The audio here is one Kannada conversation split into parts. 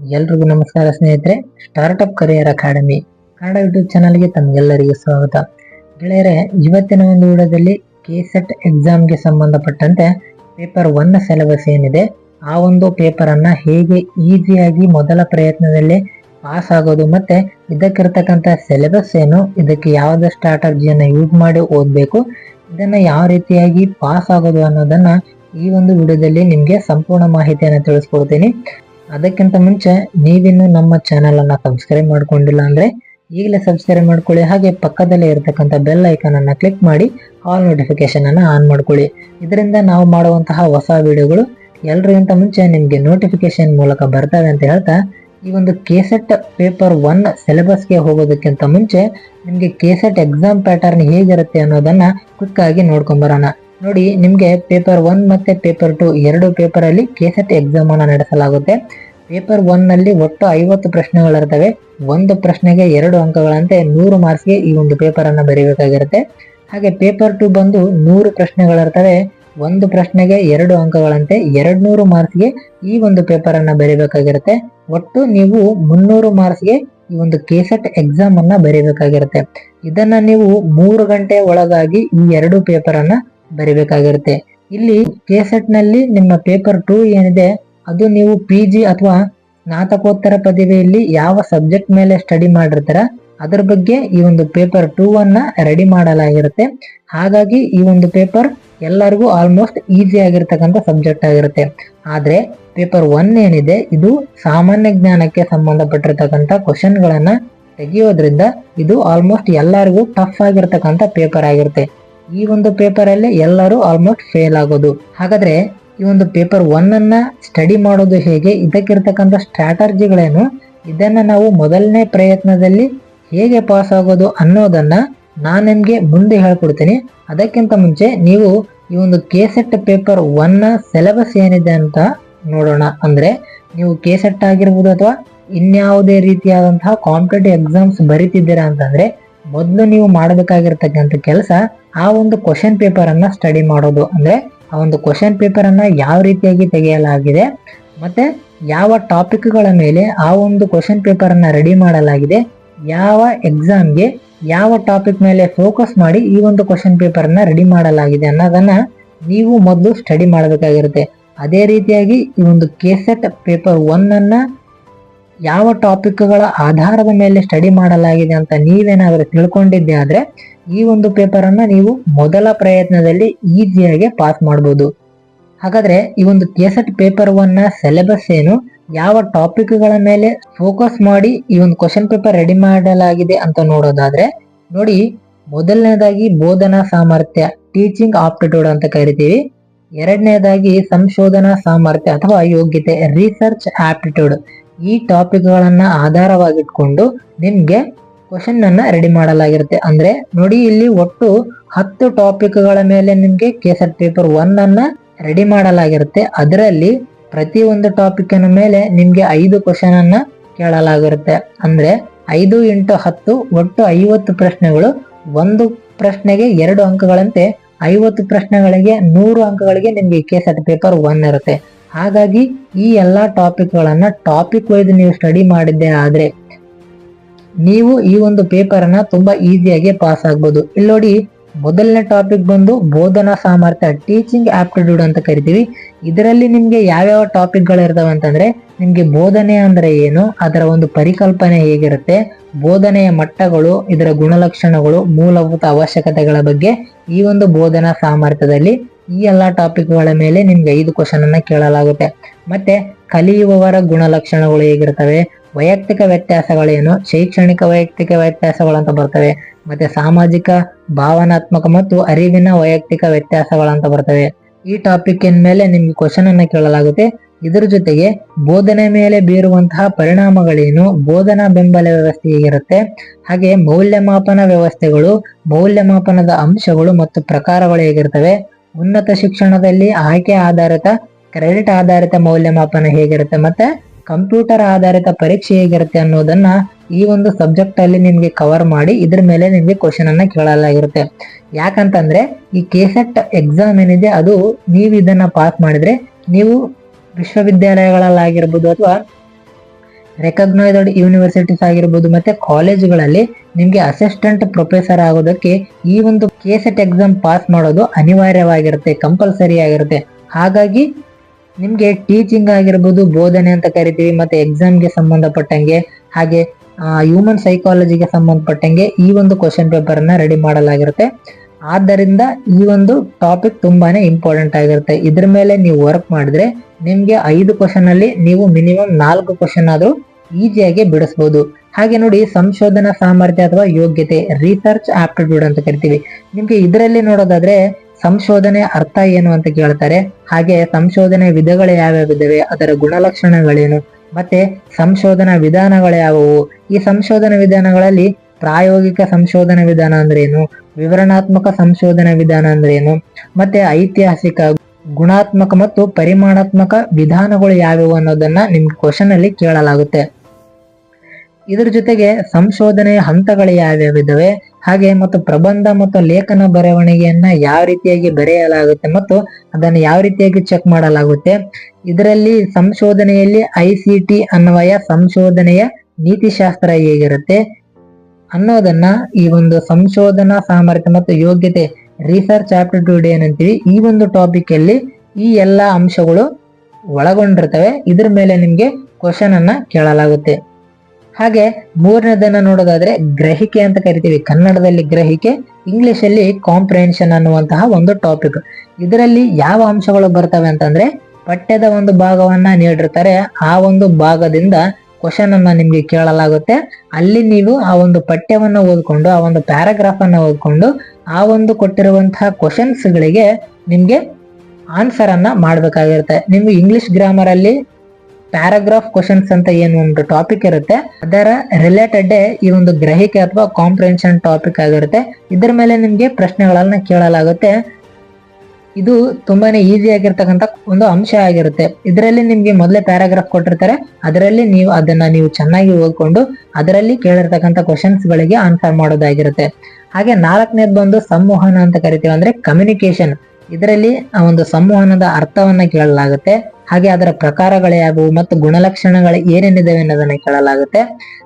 ಎಲ್ರಿಗೂ ನಮಸ್ಕಾರ ಸ್ನೇಹಿತರೆ startup career academy Kannada YouTube ಚಾನಲ್ಗೆ ತಮಗೆಲ್ಲರಿಗೂ ಸ್ವಾಗತ. ಗೆಳೆಯರೆ, ಇವತ್ತಿನ ಒಂದು ವಿಡಿಯೋದಲ್ಲಿ ಕೆ ಸೆಟ್ ಎಕ್ಸಾಮ್ಗೆ ಸಂಬಂಧಪಟ್ಟಂತೆ ಪೇಪರ್ ಒನ್ ಸಿಲೆಬಸ್ ಏನಿದೆ, ಆ ಒಂದು ಪೇಪರ್ ಅನ್ನ ಹೇಗೆ ಈಸಿಯಾಗಿ ಮೊದಲ ಪ್ರಯತ್ನದಲ್ಲಿ ಪಾಸ್ ಆಗೋದು ಮತ್ತೆ ಇದಕ್ಕಿರ್ತಕ್ಕಂಥ ಸಿಲೆಬಸ್ ಏನು, ಇದಕ್ಕೆ ಯಾವುದೇ ಸ್ಟ್ರಾಟಜಿಯನ್ನು ಯೂಸ್ ಮಾಡಿ ಓದಬೇಕು, ಇದನ್ನ ಯಾವ ರೀತಿಯಾಗಿ ಪಾಸ್ ಆಗೋದು ಅನ್ನೋದನ್ನ ಈ ಒಂದು ವಿಡಿಯೋದಲ್ಲಿ ನಿಮಗೆ ಸಂಪೂರ್ಣ ಮಾಹಿತಿಯನ್ನು ತಿಳಿಸ್ಕೊಡ್ತೀನಿ. ಅದಕ್ಕಿಂತ ಮುಂಚೆ ನೀವಿನ್ನು ನಮ್ಮ ಚಾನೆಲ್ ಅನ್ನ ಸಬ್ಸ್ಕ್ರೈಬ್ ಮಾಡ್ಕೊಂಡಿಲ್ಲ ಅಂದ್ರೆ ಈಗಲೇ ಸಬ್ಸ್ಕ್ರೈಬ್ ಮಾಡ್ಕೊಳ್ಳಿ. ಹಾಗೆ ಪಕ್ಕದಲ್ಲೇ ಇರತಕ್ಕಂಥ ಬೆಲ್ ಐಕಾನ್ ಅನ್ನ ಕ್ಲಿಕ್ ಮಾಡಿ ಆಲ್ ನೋಟಿಫಿಕೇಶನ್ ಅನ್ನ ಆನ್ ಮಾಡ್ಕೊಳ್ಳಿ. ಇದರಿಂದ ನಾವು ಮಾಡುವಂತಹ ಹೊಸ ವಿಡಿಯೋಗಳು ಎಲ್ರಿಗಿಂತ ಮುಂಚೆ ನಿಮಗೆ ನೋಟಿಫಿಕೇಶನ್ ಮೂಲಕ ಬರ್ತವೆ ಅಂತ ಹೇಳ್ತಾ, ಈ ಒಂದು ಕೆಸೆಟ್ ಪೇಪರ್ ಒನ್ ಸಿಲೆಬಸ್ಗೆ ಹೋಗೋದಕ್ಕಿಂತ ಮುಂಚೆ ನಿಮಗೆ ಕೆಸೆಟ್ ಎಕ್ಸಾಮ್ ಪ್ಯಾಟರ್ನ್ ಹೇಗಿರುತ್ತೆ ಅನ್ನೋದನ್ನ ಕ್ವಿಕ್ ಆಗಿ ನೋಡ್ಕೊಂಬರೋಣ ನೋಡಿ, ನಿಮಗೆ ಪೇಪರ್ ಒನ್ ಮತ್ತೆ ಪೇಪರ್ ಟು ಎರಡು ಪೇಪರಲ್ಲಿ ಕೆಸೆಟ್ ಎಕ್ಸಾಮ್ ಅನ್ನ ನಡೆಸಲಾಗುತ್ತೆ. ಪೇಪರ್ ಒನ್ನಲ್ಲಿ ಒಟ್ಟು ಐವತ್ತು ಪ್ರಶ್ನೆಗಳಿರ್ತವೆ. ಒಂದು ಪ್ರಶ್ನೆಗೆ ಎರಡು ಅಂಕಗಳಂತೆ ನೂರು ಮಾರ್ಕ್ಸ್ಗೆ ಈ ಒಂದು ಪೇಪರನ್ನು ಬರೀಬೇಕಾಗಿರುತ್ತೆ. ಹಾಗೆ ಪೇಪರ್ ಟು ಬಂದು ನೂರು ಪ್ರಶ್ನೆಗಳಿರ್ತವೆ. ಒಂದು ಪ್ರಶ್ನೆಗೆ ಎರಡು ಅಂಕಗಳಂತೆ ಎರಡು ನೂರು ಮಾರ್ಕ್ಸ್ಗೆ ಈ ಒಂದು ಪೇಪರನ್ನು ಬರೀಬೇಕಾಗಿರುತ್ತೆ. ಒಟ್ಟು ನೀವು ಮುನ್ನೂರು ಮಾರ್ಕ್ಸ್ಗೆ ಈ ಒಂದು ಕೆಸೆಟ್ ಎಕ್ಸಾಮ್ ಅನ್ನ ಬರೀಬೇಕಾಗಿರುತ್ತೆ. ಇದನ್ನ ನೀವು ಮೂರು ಗಂಟೆ ಒಳಗಾಗಿ ಈ ಎರಡು ಪೇಪರನ್ನು ಬರಿಬೇಕಾಗಿರುತ್ತೆ. ಇಲ್ಲಿ ಕೆಸೆಟ್ನಲ್ಲಿ ನಿಮ್ಮ ಪೇಪರ್ ಟೂ ಏನಿದೆ, ಅದು ನೀವು ಪಿ ಜಿ ಅಥವಾ ಸ್ನಾತಕೋತ್ತರ ಪದವಿಯಲ್ಲಿ ಯಾವ ಸಬ್ಜೆಕ್ಟ್ ಮೇಲೆ ಸ್ಟಡಿ ಮಾಡಿರ್ತಾರ, ಅದರ ಬಗ್ಗೆ ಈ ಒಂದು ಪೇಪರ್ ಟೂ ಅನ್ನ ರೆಡಿ ಮಾಡಲಾಗಿರುತ್ತೆ. ಹಾಗಾಗಿ ಈ ಒಂದು ಪೇಪರ್ ಎಲ್ಲರಿಗೂ ಆಲ್ಮೋಸ್ಟ್ ಈಸಿ ಆಗಿರ್ತಕ್ಕಂಥ ಸಬ್ಜೆಕ್ಟ್ ಆಗಿರುತ್ತೆ. ಆದ್ರೆ ಪೇಪರ್ ಒನ್ ಏನಿದೆ, ಇದು ಸಾಮಾನ್ಯ ಜ್ಞಾನಕ್ಕೆ ಸಂಬಂಧಪಟ್ಟಿರ್ತಕ್ಕಂಥ ಕ್ವಶನ್ಗಳನ್ನ ತೆಗೆಯೋದ್ರಿಂದ ಇದು ಆಲ್ಮೋಸ್ಟ್ ಎಲ್ಲರಿಗೂ ಟಫ್ ಆಗಿರ್ತಕ್ಕಂಥ ಪೇಪರ್ ಆಗಿರುತ್ತೆ. ಈ ಒಂದು ಪೇಪರ್ ಅಲ್ಲೇ ಎಲ್ಲರೂ ಆಲ್ಮೋಸ್ಟ್ ಫೇಲ್ ಆಗೋದು. ಹಾಗಾದ್ರೆ ಈ ಒಂದು ಪೇಪರ್ ಒನ್ ಅನ್ನ ಸ್ಟಡಿ ಮಾಡೋದು ಹೇಗೆ? ಇದಕ್ಕಿರ್ತಕ್ಕಂಥ ಸ್ಟ್ರಾಟರ್ಜಿಗಳೇನು ಇದನ್ನ ನಾವು ಮೊದಲನೇ ಪ್ರಯತ್ನದಲ್ಲಿ ಹೇಗೆ ಪಾಸ್ ಆಗೋದು ಅನ್ನೋದನ್ನ ನಾನು ನಿಮಗೆ ಮುಂದೆ ಹೇಳ್ಕೊಡ್ತೀನಿ. ಅದಕ್ಕಿಂತ ಮುಂಚೆ ನೀವು ಈ ಒಂದು ಕೆಸೆಟ್ ಪೇಪರ್ ಒನ್ನ ಸಿಲೆಬಸ್ ಏನಿದೆ ಅಂತ ನೋಡೋಣ. ಅಂದ್ರೆ ನೀವು ಕೆಸೆಟ್ ಆಗಿರ್ಬೋದು ಅಥವಾ ಇನ್ಯಾವುದೇ ರೀತಿಯಾದಂತಹ ಕಾಂಪಿಟೇಟಿವ್ ಎಕ್ಸಾಮ್ಸ್ ಬರಿತಿದ್ದೀರಾ ಅಂತಂದ್ರೆ ಮೊದಲು ನೀವು ಮಾಡಬೇಕಾಗಿರ್ತಕ್ಕಂಥ ಕೆಲಸ ಆ ಒಂದು ಕ್ವಶನ್ ಪೇಪರ್ ಅನ್ನ ಸ್ಟಡಿ ಮಾಡೋದು. ಅಂದ್ರೆ ಆ ಒಂದು ಕ್ವಶನ್ ಪೇಪರ್ ಅನ್ನ ಯಾವ ರೀತಿಯಾಗಿ ತೆಗೆಯಲಾಗಿದೆ, ಮತ್ತೆ ಯಾವ ಟಾಪಿಕ್ಗಳ ಮೇಲೆ ಆ ಒಂದು ಕ್ವಶನ್ ಪೇಪರ್ ಅನ್ನ ರೆಡಿ ಮಾಡಲಾಗಿದೆ, ಯಾವ ಎಕ್ಸಾಮ್ಗೆ ಯಾವ ಟಾಪಿಕ್ ಮೇಲೆ ಫೋಕಸ್ ಮಾಡಿ ಈ ಒಂದು ಕ್ವಶನ್ ಪೇಪರ್ ಅನ್ನ ರೆಡಿ ಮಾಡಲಾಗಿದೆ ಅನ್ನೋದನ್ನ ನೀವು ಮೊದಲು ಸ್ಟಡಿ ಮಾಡಬೇಕಾಗಿರುತ್ತೆ. ಅದೇ ರೀತಿಯಾಗಿ ಈ ಒಂದು ಕೆಸೆಟ್ ಪೇಪರ್ ಒನ್ ಅನ್ನ ಯಾವ ಟಾಪಿಕ್ಗಳ ಆಧಾರದ ಮೇಲೆ ಸ್ಟಡಿ ಮಾಡಲಾಗಿದೆ ಅಂತ ನೀವೇನಾದರೂ ತಿಳ್ಕೊಂಡಿದ್ದೆ ಆದ್ರೆ ಈ ಒಂದು ಪೇಪರ್ ಅನ್ನ ನೀವು ಮೊದಲ ಪ್ರಯತ್ನದಲ್ಲಿ ಈಸಿಯಾಗಿ ಪಾಸ್ ಮಾಡಬಹುದು ಹಾಗಾದ್ರೆ ಈ ಒಂದು ಕೆಸೆಟ್ ಪೇಪರ್ ಒನ್ನ ಸಿಲೆಬಸ್ ಏನು, ಯಾವ ಟಾಪಿಕ್ಗಳ ಮೇಲೆ ಫೋಕಸ್ ಮಾಡಿ ಈ ಒಂದು ಕ್ವಶನ್ ಪೇಪರ್ ರೆಡಿ ಮಾಡಲಾಗಿದೆ ಅಂತ ನೋಡೋದಾದ್ರೆ, ನೋಡಿ ಮೊದಲನೇದಾಗಿ ಬೋಧನಾ ಸಾಮರ್ಥ್ಯ ಟೀಚಿಂಗ್ ಆಪ್ಟಿಟ್ಯೂಡ್ ಅಂತ ಕರಿತೀವಿ. ಎರಡನೇದಾಗಿ ಸಂಶೋಧನಾ ಸಾಮರ್ಥ್ಯ ಅಥವಾ ಯೋಗ್ಯತೆ ರಿಸರ್ಚ್ ಆಪ್ಟಿಟ್ಯೂಡ್ ಈ ಟಾಪಿಕ್ ಗಳನ್ನ ಆಧಾರವಾಗಿಟ್ಕೊಂಡು ನಿಮ್ಗೆ ಕ್ವಶನ್ ಅನ್ನ ರೆಡಿ ಮಾಡಲಾಗಿರುತ್ತೆ. ಅಂದ್ರೆ ನೋಡಿ ಇಲ್ಲಿ ಒಟ್ಟು ಹತ್ತು ಟಾಪಿಕ್ಗಳ ಮೇಲೆ ನಿಮ್ಗೆ ಕೇಸರ್ ಪೇಪರ್ ಒನ್ ಅನ್ನ ರೆಡಿ ಮಾಡಲಾಗಿರುತ್ತೆ. ಅದರಲ್ಲಿ ಪ್ರತಿ ಒಂದು ಟಾಪಿಕ್ ಮೇಲೆ ನಿಮ್ಗೆ ಐದು ಕ್ವಶನ್ ಅನ್ನ ಕೇಳಲಾಗಿರುತ್ತೆ. ಅಂದ್ರೆ ಐದು ಇಂಟು ಹತ್ತು ಒಟ್ಟು ಐವತ್ತು ಪ್ರಶ್ನೆಗಳು. ಒಂದು ಪ್ರಶ್ನೆಗೆ ಎರಡು ಅಂಕಗಳಂತೆ ಐವತ್ತು ಪ್ರಶ್ನೆಗಳಿಗೆ ನೂರು ಅಂಕಗಳಿಗೆ ನಿಮ್ಗೆ ಕೇಸರ್ ಪೇಪರ್ ಒನ್ ಇರುತ್ತೆ. ಹಾಗಾಗಿ ಈ ಎಲ್ಲಾ ಟಾಪಿಕ್ ಗಳನ್ನ ಟಾಪಿಕ್ ವೈಸ್ ನೀವು ಸ್ಟಡಿ ಮಾಡಿದ್ದೆ ಆದ್ರೆ ನೀವು ಈ ಒಂದು ಪೇಪರ್ ಅನ್ನ ತುಂಬಾ ಈಸಿಯಾಗಿ ಪಾಸ್ ಆಗ್ಬೋದು. ಇಲ್ಲಿ ನೋಡಿ, ಮೊದಲನೇ ಟಾಪಿಕ್ ಬಂದು ಬೋಧನಾ ಸಾಮರ್ಥ್ಯ, ಟೀಚಿಂಗ್ ಆಪ್ಟಿಟ್ಯೂಡ್ ಅಂತ ಕರಿತೀವಿ. ಇದರಲ್ಲಿ ನಿಮ್ಗೆ ಯಾವ್ಯಾವ ಟಾಪಿಕ್ಗಳು ಇರ್ತವೆ ಅಂತಂದ್ರೆ, ನಿಮ್ಗೆ ಬೋಧನೆ ಅಂದ್ರೆ ಏನು, ಅದರ ಒಂದು ಪರಿಕಲ್ಪನೆ ಹೇಗಿರುತ್ತೆ, ಬೋಧನೆಯ ಮಟ್ಟಗಳು, ಇದರ ಗುಣಲಕ್ಷಣಗಳು, ಮೂಲಭೂತ ಅವಶ್ಯಕತೆಗಳ ಬಗ್ಗೆ ಈ ಒಂದು ಬೋಧನಾ ಸಾಮರ್ಥ್ಯದಲ್ಲಿ ಈ ಎಲ್ಲಾ ಟಾಪಿಕ್ಗಳ ಮೇಲೆ ನಿಮ್ಗೆ ಐದು ಕ್ವಶನ್ ಅನ್ನ ಕೇಳಲಾಗುತ್ತೆ. ಮತ್ತೆ ಕಲಿಯುವವರ ಗುಣಲಕ್ಷಣಗಳು ಹೇಗಿರ್ತವೆ ವೈಯಕ್ತಿಕ ವ್ಯತ್ಯಾಸಗಳೇನು? ಶೈಕ್ಷಣಿಕ ವೈಯಕ್ತಿಕ ವ್ಯತ್ಯಾಸಗಳು ಅಂತ ಬರ್ತವೆ. ಮತ್ತೆ ಸಾಮಾಜಿಕ, ಭಾವನಾತ್ಮಕ ಮತ್ತು ಅರಿವಿನ ವೈಯಕ್ತಿಕ ವ್ಯತ್ಯಾಸಗಳಂತ ಬರ್ತವೆ. ಈ ಟಾಪಿಕ್ ಮೇಲೆ ನಿಮ್ಗೆ ಕ್ವಶನ್ ಅನ್ನ ಕೇಳಲಾಗುತ್ತೆ. ಇದರ ಜೊತೆಗೆ ಬೋಧನೆ ಮೇಲೆ ಬೀರುವಂತಹ ಪರಿಣಾಮಗಳೇನು? ಬೋಧನಾ ಬೆಂಬಲ ವ್ಯವಸ್ಥೆ ಹೇಗಿರುತ್ತೆ? ಹಾಗೆ ಮೌಲ್ಯಮಾಪನ ವ್ಯವಸ್ಥೆಗಳು, ಮೌಲ್ಯಮಾಪನದ ಅಂಶಗಳು ಮತ್ತು ಪ್ರಕಾರಗಳು ಹೇಗಿರ್ತವೆ? ಉನ್ನತ ಶಿಕ್ಷಣದಲ್ಲಿ ಆಯ್ಕೆ ಆಧಾರಿತ, ಕ್ರೆಡಿಟ್ ಆಧಾರಿತ ಮೌಲ್ಯಮಾಪನ ಹೇಗಿರುತ್ತೆ? ಮತ್ತೆ ಕಂಪ್ಯೂಟರ್ ಆಧಾರಿತ ಪರೀಕ್ಷೆ ಹೇಗಿರುತ್ತೆ ಅನ್ನೋದನ್ನ ಈ ಒಂದು ಸಬ್ಜೆಕ್ಟ್ ಅಲ್ಲಿ ನಿಮ್ಗೆ ಕವರ್ ಮಾಡಿ ಇದ್ರ ಮೇಲೆ ನಿಮ್ಗೆ ಕ್ವಶನ್ ಅನ್ನ ಕೇಳಲಾಗಿರುತ್ತೆ. ಯಾಕಂತಂದ್ರೆ ಈ ಕೆಸೆಟ್ ಎಕ್ಸಾಮ್ ಏನಿದೆ ಅದು ನೀವು ಇದನ್ನ ಪಾಸ್ ಮಾಡಿದ್ರೆ ನೀವು ವಿಶ್ವವಿದ್ಯಾಲಯಗಳಲ್ಲಾಗಿರ್ಬೋದು ಅಥವಾ ರೆಕಗ್ನೈಸ್ಡ್ ಯೂನಿವರ್ಸಿಟೀಸ್ ಆಗಿರ್ಬೋದು ಮತ್ತೆ ಕಾಲೇಜುಗಳಲ್ಲಿ ನಿಮ್ಗೆ ಅಸಿಸ್ಟೆಂಟ್ ಪ್ರೊಫೆಸರ್ ಆಗೋದಕ್ಕೆ ಈ ಒಂದು ಕೆಸೆಟ್ ಎಕ್ಸಾಮ್ ಪಾಸ್ ಮಾಡೋದು ಅನಿವಾರ್ಯವಾಗಿರುತ್ತೆ ಕಂಪಲ್ಸರಿ ಆಗಿರುತ್ತೆ. ಹಾಗಾಗಿ ನಿಮ್ಗೆ ಟೀಚಿಂಗ್ ಆಗಿರ್ಬೋದು, ಬೋಧನೆ ಅಂತ ಕರಿತೀವಿ, ಮತ್ತೆ ಎಕ್ಸಾಮ್ಗೆ ಸಂಬಂಧಪಟ್ಟಂಗೆ, ಹಾಗೆ ಹ್ಯೂಮನ್ ಸೈಕಾಲಜಿಗೆ ಸಂಬಂಧಪಟ್ಟಂಗೆ ಈ ಒಂದು ಕ್ವಶನ್ ಪೇಪರ್ ಅನ್ನ ರೆಡಿ ಮಾಡಲಾಗಿರುತ್ತೆ. ಆದ್ದರಿಂದ ಈ ಒಂದು ಟಾಪಿಕ್ ತುಂಬಾನೇ ಇಂಪಾರ್ಟೆಂಟ್ ಆಗಿರುತ್ತೆ. ಇದ್ರ ಮೇಲೆ ನೀವು ವರ್ಕ್ ಮಾಡಿದ್ರೆ ನಿಮ್ಗೆ ಐದು ಕ್ವಶನ್ ಅಲ್ಲಿ ನೀವು ಮಿನಿಮಮ್ ನಾಲ್ಕು ಕ್ವಶನ್ ಆದ್ರೂ ಈಸಿಯಾಗಿ ಬಿಡಿಸ್ಬೋದು. ಹಾಗೆ ನೋಡಿ, ಸಂಶೋಧನಾ ಸಾಮರ್ಥ್ಯ ಅಥವಾ ಯೋಗ್ಯತೆ ರಿಸರ್ಚ್ ಆಪ್ಟಿಟ್ಯೂಡ್ ಅಂತ ಕರಿತೀವಿ. ನಿಮ್ಗೆ ಇದರಲ್ಲಿ ನೋಡೋದಾದ್ರೆ ಸಂಶೋಧನೆ ಅರ್ಥ ಏನು ಅಂತ ಕೇಳ್ತಾರೆ. ಹಾಗೆ ಸಂಶೋಧನೆ ವಿಧಗಳು ಯಾವ್ಯಾವಿದ್ದಾವೆ ಅದರ ಗುಣಲಕ್ಷಣಗಳೇನು, ಮತ್ತೆ ಸಂಶೋಧನಾ ವಿಧಾನಗಳು ಯಾವುವು? ಈ ಸಂಶೋಧನಾ ವಿಧಾನಗಳಲ್ಲಿ ಪ್ರಾಯೋಗಿಕ ಸಂಶೋಧನಾ ವಿಧಾನ ಅಂದ್ರೆ ಏನು ವಿವರಣಾತ್ಮಕ ಸಂಶೋಧನಾ ವಿಧಾನ ಅಂದ್ರೆ ಏನು ಮತ್ತೆ ಐತಿಹಾಸಿಕ ಗುಣಾತ್ಮಕ ಮತ್ತು ಪರಿಮಾಣಾತ್ಮಕ ವಿಧಾನಗಳು ಯಾವ್ಯಾವು ಅನ್ನೋದನ್ನ ನಿಮ್ಗೆ ಕ್ವಶನ್ ಅಲ್ಲಿ ಕೇಳಲಾಗುತ್ತೆ. ಇದ್ರ ಜೊತೆಗೆ ಸಂಶೋಧನೆಯ ಹಂತಗಳು ಯಾವ್ಯಾವಿದ್ದಾವೆ ಹಾಗೆ ಮತ್ತು ಪ್ರಬಂಧ ಮತ್ತು ಲೇಖನ ಬರವಣಿಗೆಯನ್ನ ಯಾವ ರೀತಿಯಾಗಿ ಬರೆಯಲಾಗುತ್ತೆ ಮತ್ತು ಅದನ್ನು ಯಾವ ರೀತಿಯಾಗಿ ಚೆಕ್ ಮಾಡಲಾಗುತ್ತೆ? ಇದರಲ್ಲಿ ಸಂಶೋಧನೆಯಲ್ಲಿ ಐ ಸಿ ಟಿ ಅನ್ವಯ ಸಂಶೋಧನೆಯ ನೀತಿಶಾಸ್ತ್ರ ಹೇಗಿರುತ್ತೆ? ಅನ್ನೋದನ್ನ ಈ ಒಂದು ಸಂಶೋಧನಾ ಸಾಮರ್ಥ್ಯ ಮತ್ತು ಯೋಗ್ಯತೆ ರಿಸರ್ಚ್ ಆಪ್ಟಿಟ್ಯೂಡ್ ಏನಂತೀವಿ, ಈ ಒಂದು ಟಾಪಿಕ್ ಅಲ್ಲಿ ಈ ಎಲ್ಲಾ ಅಂಶಗಳು ಒಳಗೊಂಡಿರ್ತವೆ. ಇದ್ರ ಮೇಲೆ ನಿಮ್ಗೆ ಕ್ವಶನ್ ಅನ್ನ ಕೇಳಲಾಗುತ್ತೆ. ಹಾಗೆ ಮೂರನೇದನ್ನ ನೋಡೋದಾದ್ರೆ ಗ್ರಹಿಕೆ ಅಂತ ಕರಿತೀವಿ. ಕನ್ನಡದಲ್ಲಿ ಗ್ರಹಿಕೆ ಇಂಗ್ಲಿಷ್ ಅಲ್ಲಿ ಕಾಂಪ್ರಿಹೆನ್ಷನ್ ಅನ್ನುವಂತಹ ಒಂದು ಟಾಪಿಕ್ ಇದರಲ್ಲಿ ಯಾವ ಅಂಶಗಳು ಬರ್ತವೆ ಅಂತಂದ್ರೆ ಪಠ್ಯದ ಒಂದು ಭಾಗವನ್ನ ನೀಡಿರ್ತಾರೆ. ಆ ಒಂದು ಭಾಗದಿಂದ ಕ್ವಶನ್ ಅನ್ನ ನಿಮ್ಗೆ ಕೇಳಲಾಗುತ್ತೆ. ಅಲ್ಲಿ ನೀವು ಆ ಒಂದು ಪಠ್ಯವನ್ನ ಓದ್ಕೊಂಡು, ಆ ಒಂದು ಪ್ಯಾರಾಗ್ರಾಫ್ ಅನ್ನ ಓದ್ಕೊಂಡು, ಆ ಒಂದು ಕೊಟ್ಟಿರುವಂತಹ ಕ್ವಶನ್ಸ್ ಗಳಿಗೆ ನಿಮ್ಗೆ ಆನ್ಸರ್ ಅನ್ನ ಮಾಡ್ಬೇಕಾಗಿರುತ್ತೆ. ನಿಮ್ಗೆ ಇಂಗ್ಲಿಷ್ ಗ್ರಾಮರ್ ಅಲ್ಲಿ ಪ್ಯಾರಾಗ್ರಾಫ್ ಕ್ವಶನ್ಸ್ ಅಂತ ಏನು ಒಂದು ಟಾಪಿಕ್ ಇರುತ್ತೆ, ಅದರ ರಿಲೇಟೆಡ್ ಈ ಒಂದು ಗ್ರಹಿಕೆ ಅಥವಾ ಕಾಂಪ್ರೆನ್ಷನ್ ಟಾಪಿಕ್ ಆಗಿರುತ್ತೆ. ಇದರ ಮೇಲೆ ನಿಮಗೆ ಪ್ರಶ್ನೆಗಳನ್ನ ಕೇಳಲಾಗುತ್ತೆ. ಇದು ತುಂಬಾನೇ ಈಸಿ ಆಗಿರ್ತಕ್ಕಂಥ ಒಂದು ಅಂಶ ಆಗಿರುತ್ತೆ. ಇದರಲ್ಲಿ ನಿಮಗೆ ಮೊದಲೇ ಪ್ಯಾರಾಗ್ರಾಫ್ ಕೊಟ್ಟಿರ್ತಾರೆ. ಅದರಲ್ಲಿ ನೀವು ಅದನ್ನ ನೀವು ಚೆನ್ನಾಗಿ ಓದ್ಕೊಂಡು ಅದರಲ್ಲಿ ಕೇಳಿರ್ತಕ್ಕಂಥ ಕ್ವಶನ್ಸ್ ಗಳಿಗೆ ಆನ್ಸರ್ ಮಾಡೋದಾಗಿರುತ್ತೆ. ಹಾಗೆ ನಾಲ್ಕನೇದು ಬಂದು ಸಂವಹನ ಅಂತ ಕರಿತೀವಿ ಅಂದ್ರೆ ಕಮ್ಯುನಿಕೇಶನ್ ಇದರಲ್ಲಿ ಆ ಒಂದು ಸಂವಹನದ ಅರ್ಥವನ್ನ ಕೇಳಲಾಗುತ್ತೆ. ಹಾಗೆ ಅದರ ಪ್ರಕಾರಗಳೇ ಯಾವುವು ಮತ್ತು ಗುಣಲಕ್ಷಣಗಳು ಏನೇನಿದಾವೆ ಅನ್ನೋದನ್ನ ಕೇಳಲಾಗುತ್ತೆ.